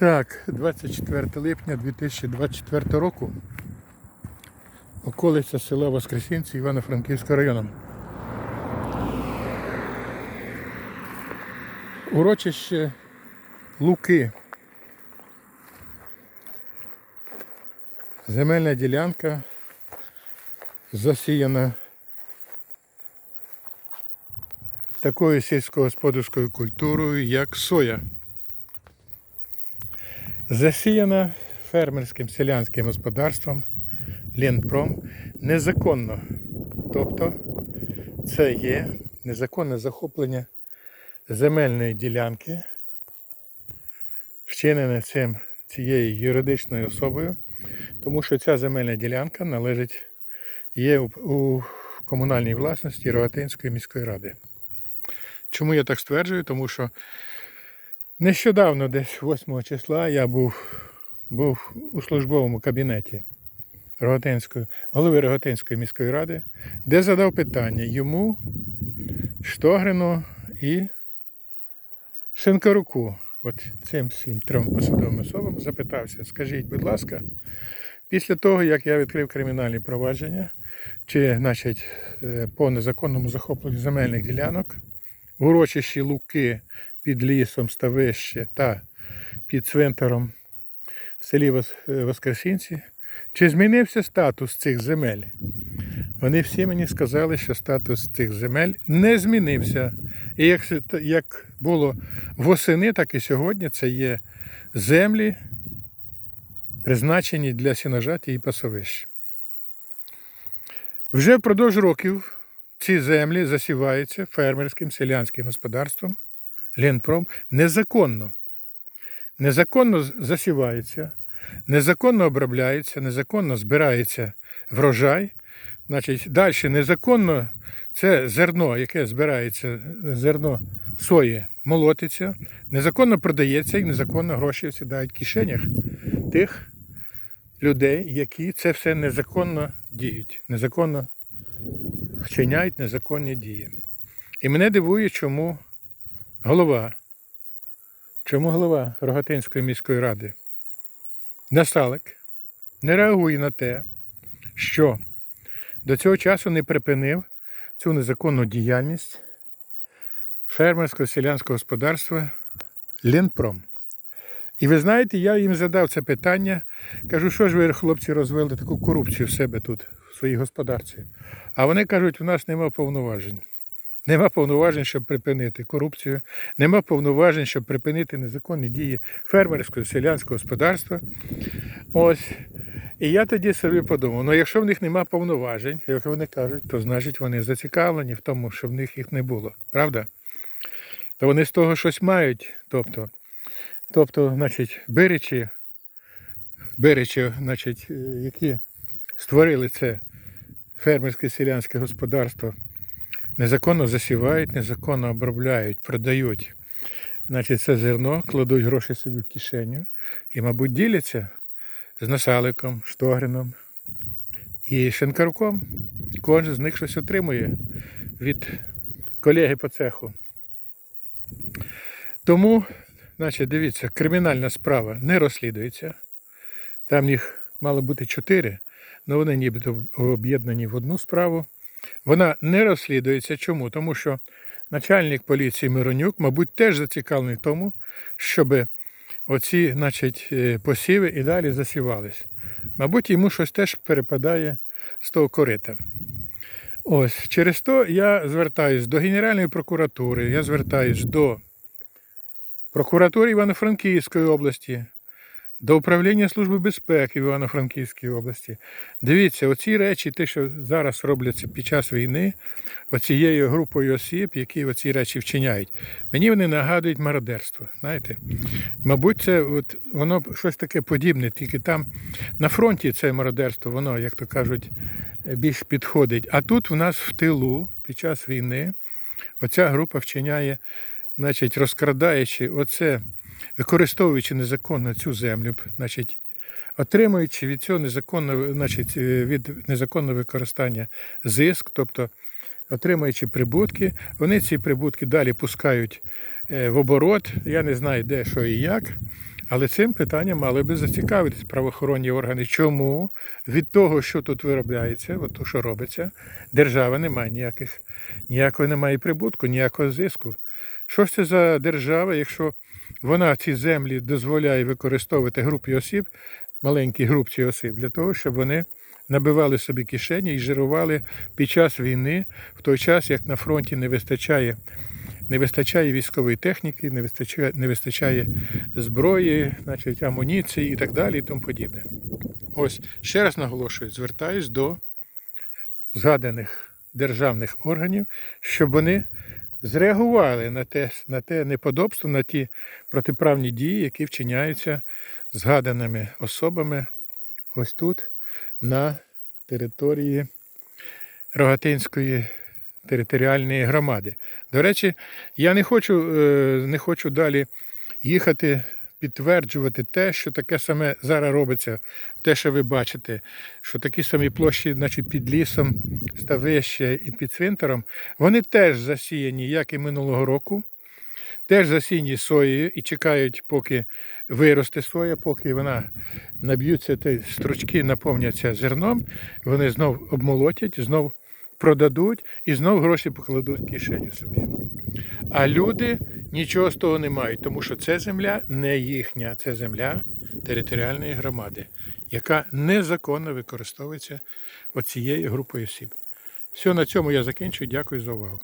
Так, 24 липня 2024 року. Околиця села Воскресінці Івано-Франківського району. Урочище Луки. Земельна ділянка засіяна такою сільськогосподарською культурою, як соя. Засіяна фермерським селянським господарством Ленпром незаконно. Тобто це є незаконне захоплення земельної ділянки, вчинене цим цією юридичною особою, тому що ця земельна ділянка належить є у комунальній власності Рогатинської міської ради. Чому я так стверджую? Тому що Нещодавно, десь 8 числа, я був, був у службовому кабінеті Рогатинської, голови Рогатинської міської ради, де задав питання йому, Штогрину і Шинкаруку, от цим всім трьом посадовим особам, запитався, скажіть, будь ласка, після того, як я відкрив кримінальні провадження, чи, значить, е, по незаконному захопленню земельних ділянок, в урочищі Луки під лісом Ставище та під цвинтаром в селі е, Воскресінці. Чи змінився статус цих земель? Вони всі мені сказали, що статус цих земель не змінився. І як, як було восени, так і сьогодні це є землі, призначені для сіножаті і пасовищ. Вже впродовж років ці землі засіваються фермерським селянським господарством Ленпром незаконно. Незаконно засівається, незаконно обробляється, незаконно збирається врожай. Значить, далі незаконно це зерно, яке збирається, зерно сої, молотиться, незаконно продається і незаконно гроші сідають в кишенях тих людей, які це все незаконно діють, незаконно вчиняють незаконні дії. І мене дивує, чому голова, чому голова Рогатинської міської ради Насалик не реагує на те, що до цього часу не припинив цю незаконну діяльність фермерського селянського господарства Ленпром. І ви знаєте, я їм задав це питання. Кажу, що ж ви, хлопці, розвели таку корупцію в себе тут, в своїй господарці. А вони кажуть, у нас нема повноважень. Нема повноважень, щоб припинити корупцію, нема повноважень, щоб припинити незаконні дії фермерського селянського господарства. Ось. І я тоді собі подумав: ну якщо в них нема повноважень, як вони кажуть, то значить вони зацікавлені в тому, щоб в них їх не було. Правда? То вони з того щось мають. Тобто, тобто значить, беречі, беречі, значить, е, які створили це фермерське селянське господарство, незаконно засівають, незаконно обробляють, продають. Значить, це зерно, кладуть гроші собі в кишеню і, мабуть, діляться з Насаликом, Штогрином і Шенкаруком. Кожен з них щось отримує від колеги по цеху. Тому, значить, дивіться, кримінальна справа не розслідується. Там їх мало бути чотири, але вони нібито об'єднані в одну справу. Вона не розслідується. Чому? Тому що начальник поліції Миронюк, мабуть, теж зацікавлений в тому, щоб оці значить, е, посіви і далі засівались. Мабуть, йому щось теж перепадає з того корита. Ось через то я звертаюсь до Генеральної прокуратури, я звертаюсь до прокуратури Івано-Франківської області, до управління Служби безпеки в Івано-Франківській області. Дивіться, оці речі, те, що зараз робляться під час війни, оцією групою осіб, які оці речі вчиняють, мені вони нагадують мародерство. Знаєте? Мабуть, це от, воно щось таке подібне, тільки там на фронті це мародерство, воно, як то кажуть, більш підходить. А тут в нас в тилу під час війни оця група вчиняє, значить, розкрадаючи оце, використовуючи незаконно цю землю, значить, отримуючи від цього незаконного, значить, е, від незаконного використання зиск, тобто отримуючи прибутки, вони ці прибутки далі пускають е, в оборот. Я не знаю, де, що і як. Але цим питанням мали би зацікавитись правоохоронні органи. Чому від того, що тут виробляється, от то, що робиться, держава не має ніяких, ніякого немає прибутку, ніякого зиску. Що ж це за держава, якщо вона ці землі дозволяє використовувати групі осіб, маленькій групці осіб, для того, щоб вони набивали собі кишені і жирували під час війни, в той час, як на фронті не вистачає не вистачає військової техніки, не вистачає, не вистачає зброї, значить, амуніції і так далі, і тому подібне. Ось ще раз наголошую, звертаюсь до згаданих державних органів, щоб вони зреагували на те, на те неподобство, на ті протиправні дії, які вчиняються згаданими особами ось тут, на території Рогатинської територіальної громади. До речі, я не хочу, е, не хочу далі їхати підтверджувати те, що таке саме зараз робиться, те, що ви бачите, що такі самі площі, значить, під лісом, ставище і під цвинтаром, вони теж засіяні, як і минулого року. Теж засіяні соєю і чекають, поки виросте соя, поки вона наб'ються, ті стручки наповняться зерном, вони знов обмолотять, знов продадуть і знов гроші покладуть в кишеню собі. А люди нічого з того не мають, тому що це земля не їхня, це земля територіальної громади, яка незаконно використовується оцією групою осіб. Все, на цьому я закінчую. Дякую за увагу.